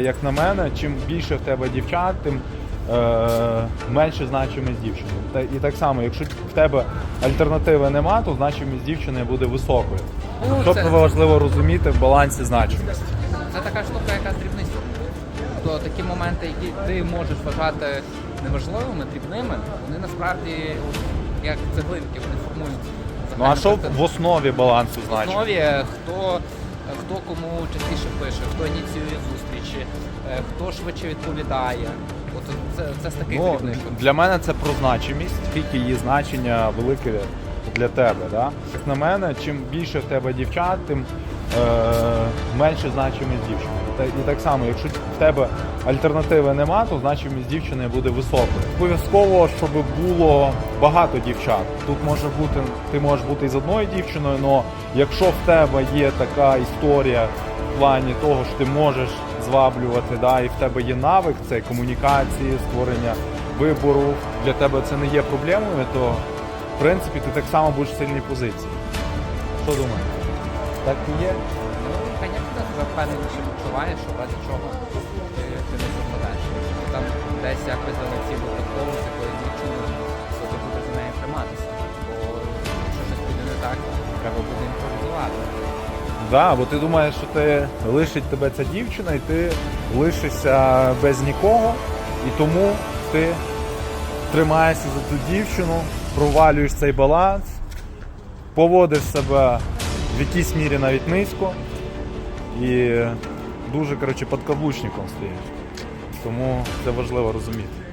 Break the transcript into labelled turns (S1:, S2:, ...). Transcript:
S1: Як на мене, чим більше в тебе дівчат, тим е, менше значимість дівчини. Та, і так само, якщо в тебе альтернативи нема, то значимість дівчини буде високою.
S2: Ну,
S1: тобто
S2: це-
S1: важливо розуміти в балансі значимості.
S2: Це така штука, яка з дрібницю. То такі моменти, які ти можеш вважати неважливими, дрібними, вони насправді як цеглинки, вони формують.
S1: Ну а
S2: загальну
S1: що
S2: картину.
S1: в основі балансу
S2: В
S1: значимості?
S2: основі хто, хто кому частіше пише, хто ініціює зустрічі, е, хто швидше відповідає. От це, це з таких
S1: Ну,
S2: дрібних.
S1: для мене це про значимість, скільки її значення велике для тебе. Да? Як на мене, чим більше в тебе дівчат, тим е, менше значимість дівчини. І так само, якщо в тебе альтернативи нема, то значимість дівчини буде високою. Обов'язково, щоб було багато дівчат. Тут може бути, ти можеш бути з одною дівчиною, але якщо в тебе є така історія в плані того, що ти можеш зваблювати, да, і в тебе є навик це комунікації, створення вибору. Для тебе це не є проблемою, то в принципі ти так само будеш в сильній позиції. Що думаєш? Так і є?
S2: Ну, звісно, себе впевненіше відчуваєш, що разі чого десь якось залетів випадково якоюсь дівчиною, то ти будеш за нею триматися. Бо якщо щось піде не так, треба буде імпровізувати.
S1: Да, бо ти думаєш, що ти лишить тебе ця дівчина, і ти лишишся без нікого, і тому ти тримаєшся за ту дівчину, провалюєш цей баланс, поводиш себе в якійсь мірі навіть низько і дуже коротше, підкаблучником стоїш. Тому це важливо розуміти.